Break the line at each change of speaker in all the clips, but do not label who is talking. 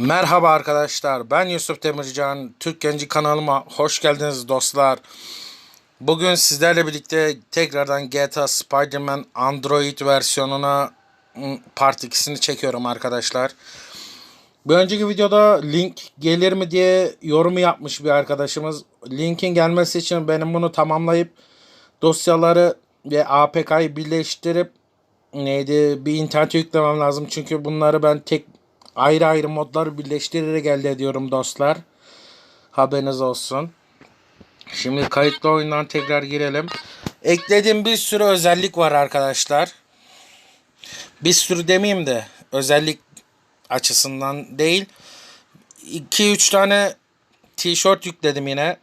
Merhaba arkadaşlar. Ben Yusuf Demircan. Türk Genci kanalıma hoş geldiniz dostlar. Bugün sizlerle birlikte tekrardan GTA Spider-Man Android versiyonuna ım, part 2'sini çekiyorum arkadaşlar. Bir önceki videoda link gelir mi diye yorumu yapmış bir arkadaşımız. Linkin gelmesi için benim bunu tamamlayıp dosyaları ve APK'yı birleştirip neydi bir internete yüklemem lazım. Çünkü bunları ben tek ayrı ayrı modları birleştirerek elde ediyorum dostlar. Haberiniz olsun. Şimdi kayıtlı oyundan tekrar girelim. Eklediğim bir sürü özellik var arkadaşlar. Bir sürü demeyeyim de özellik açısından değil. 2-3 tane tişört yükledim yine.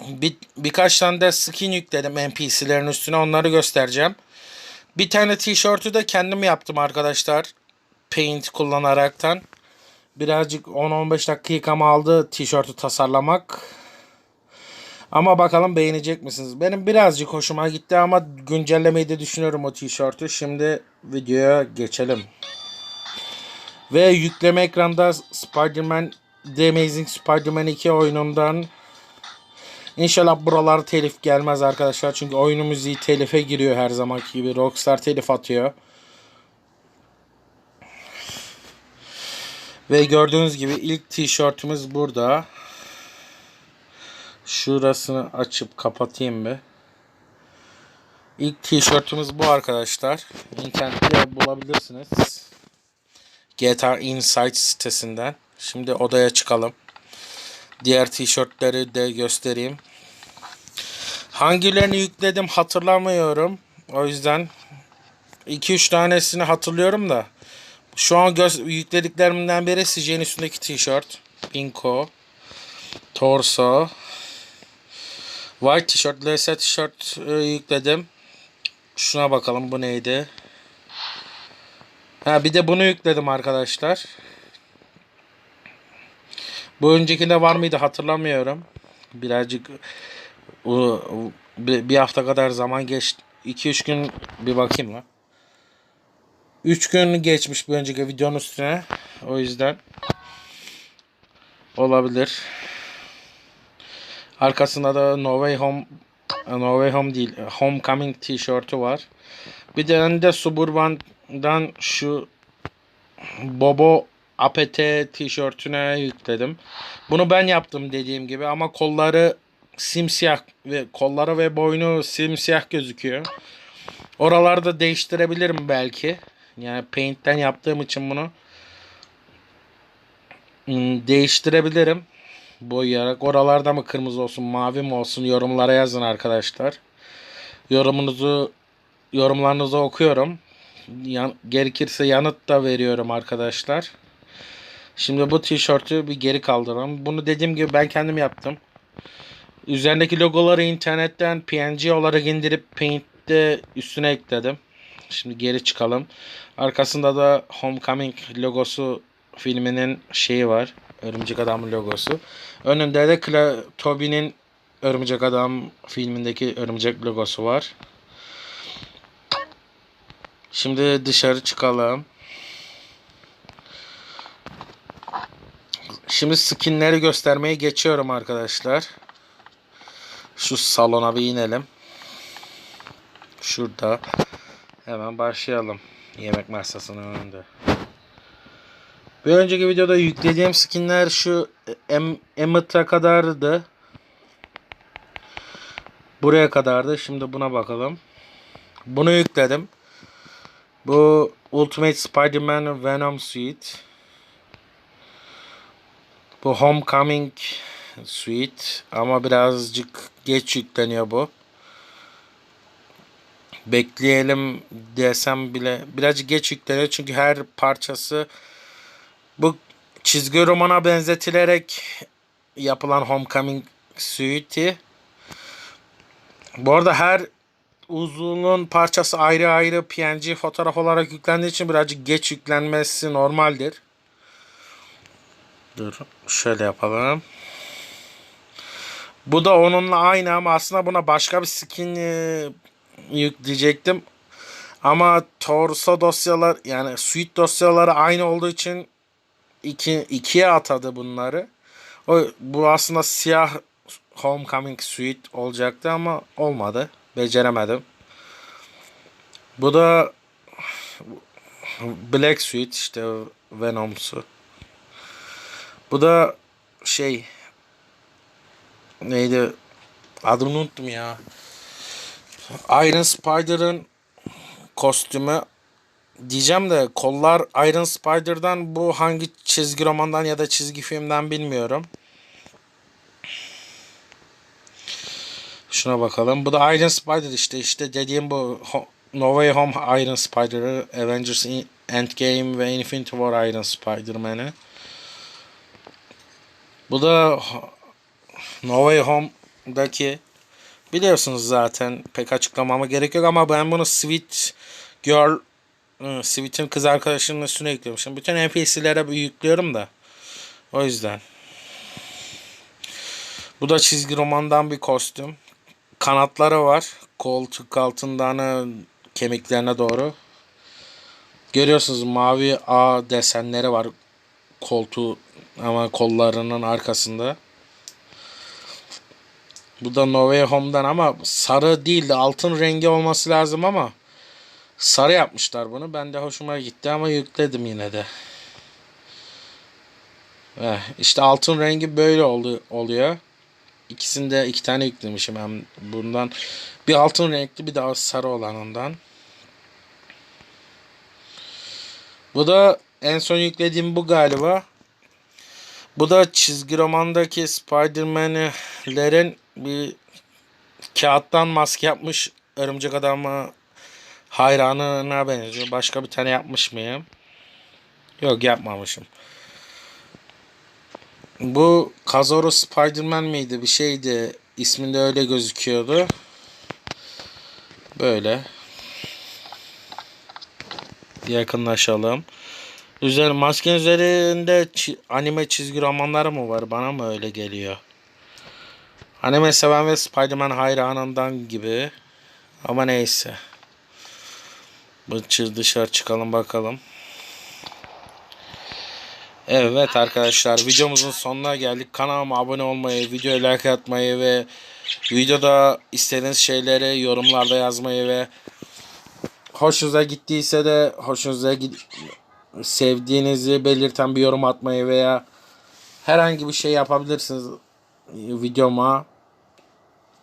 Bir, birkaç tane de skin yükledim NPC'lerin üstüne onları göstereceğim. Bir tane tişörtü de kendim yaptım arkadaşlar. Paint kullanaraktan. Birazcık 10-15 dakikam aldı tişörtü tasarlamak. Ama bakalım beğenecek misiniz? Benim birazcık hoşuma gitti ama güncellemeyi de düşünüyorum o tişörtü. Şimdi videoya geçelim. Ve yükleme ekranda Spider-Man The Amazing Spider-Man 2 oyunundan İnşallah buralar telif gelmez arkadaşlar. Çünkü oyunun müziği telife giriyor her zamanki gibi. Rockstar telif atıyor. Ve gördüğünüz gibi ilk tişörtümüz burada. Şurasını açıp kapatayım bir. İlk tişörtümüz bu arkadaşlar. İnternette bulabilirsiniz. GTA Insight sitesinden. Şimdi odaya çıkalım. Diğer tişörtleri de göstereyim. Hangilerini yükledim hatırlamıyorum. O yüzden 2-3 tanesini hatırlıyorum da. Şu an yüklediklerimden biri CJ'nin üstündeki tişört. Pinko. Torso. White tişört, LS tişört e, yükledim. Şuna bakalım bu neydi? Ha bir de bunu yükledim arkadaşlar. Bu öncekinde var mıydı hatırlamıyorum. Birazcık bir hafta kadar zaman geçti. 2-3 gün bir bakayım lan. 3 gün geçmiş bir önceki videonun üstüne. O yüzden olabilir. Arkasında da No Way Home No Way Home değil. Homecoming tişörtü var. Bir de de Suburban'dan şu Bobo APT tişörtüne yükledim. Bunu ben yaptım dediğim gibi ama kolları simsiyah ve kolları ve boynu simsiyah gözüküyor. Oralarda değiştirebilirim belki. Yani Paint'ten yaptığım için bunu hmm, değiştirebilirim. Boyayarak. Oralarda mı kırmızı olsun, mavi mi olsun yorumlara yazın arkadaşlar. Yorumunuzu yorumlarınızı okuyorum. Yan, gerekirse yanıt da veriyorum arkadaşlar. Şimdi bu tişörtü bir geri kaldıralım. Bunu dediğim gibi ben kendim yaptım. Üzerindeki logoları internetten PNG olarak indirip Paint'te üstüne ekledim. Şimdi geri çıkalım. Arkasında da Homecoming logosu filminin şeyi var. Örümcek Adam logosu. Önünde de Cla- Toby'nin Örümcek Adam filmindeki örümcek logosu var. Şimdi dışarı çıkalım. Şimdi skinleri göstermeye geçiyorum arkadaşlar. Şu salona bir inelim. Şurada. Hemen başlayalım. Yemek masasının önünde. Bir önceki videoda yüklediğim skinler şu em Emmett'a kadardı. Buraya kadardı. Şimdi buna bakalım. Bunu yükledim. Bu Ultimate Spider-Man Venom Suite. Bu Homecoming Suite ama birazcık geç yükleniyor bu. Bekleyelim desem bile birazcık geç yükleniyor çünkü her parçası bu çizgi romana benzetilerek yapılan Homecoming Suite'i. Bu arada her uzunluğun parçası ayrı ayrı PNG fotoğraf olarak yüklendiği için birazcık geç yüklenmesi normaldir. Dur şöyle yapalım. Bu da onunla aynı ama aslında buna başka bir skin e, yükleyecektim. Ama torso dosyalar yani suite dosyaları aynı olduğu için iki, ikiye atadı bunları. O, bu aslında siyah Homecoming Suite olacaktı ama olmadı. Beceremedim. Bu da Black Suite işte Venom'su. Bu da şey neydi adını unuttum ya. Iron Spider'ın kostümü diyeceğim de kollar Iron Spider'dan bu hangi çizgi romandan ya da çizgi filmden bilmiyorum. Şuna bakalım. Bu da Iron Spider işte. işte dediğim bu No Way Home Iron Spider'ı, Avengers Endgame ve Infinity War Iron Spider-Man'i. Bu da No Way Home'daki biliyorsunuz zaten pek açıklamama gerek yok ama ben bunu Sweet Girl Sweet'in kız arkadaşının üstüne yüklemişim. Bütün NPC'lere yüklüyorum da. O yüzden. Bu da çizgi romandan bir kostüm. Kanatları var. Koltuk altından ıı, kemiklerine doğru. Görüyorsunuz mavi A desenleri var. Koltuğu ama kollarının arkasında. Bu da No Way Home'dan ama sarı değil de altın rengi olması lazım ama sarı yapmışlar bunu. Ben de hoşuma gitti ama yükledim yine de. Eh, işte altın rengi böyle oldu, oluyor. İkisinde iki tane yüklemişim hem bundan. Bir altın renkli bir daha sarı olanından. Bu da en son yüklediğim bu galiba. Bu da çizgi romandaki Spider-Man'lerin bir kağıttan maske yapmış örümcek adamı hayranına benziyor. Başka bir tane yapmış mıyım? Yok yapmamışım. Bu Kazoro Spider-Man miydi? Bir şeydi. İsminde öyle gözüküyordu. Böyle. Yakınlaşalım. Üzeri, maskenin üzerinde anime çizgi romanları mı var? Bana mı öyle geliyor? Anime seven ve Spider-Man hayranından gibi. Ama neyse. Bu çı- dışarı çıkalım bakalım. Evet arkadaşlar videomuzun sonuna geldik. Kanalıma abone olmayı, videoya like atmayı ve videoda istediğiniz şeyleri yorumlarda yazmayı ve hoşunuza gittiyse de hoşunuza gid sevdiğinizi belirten bir yorum atmayı veya herhangi bir şey yapabilirsiniz videoma.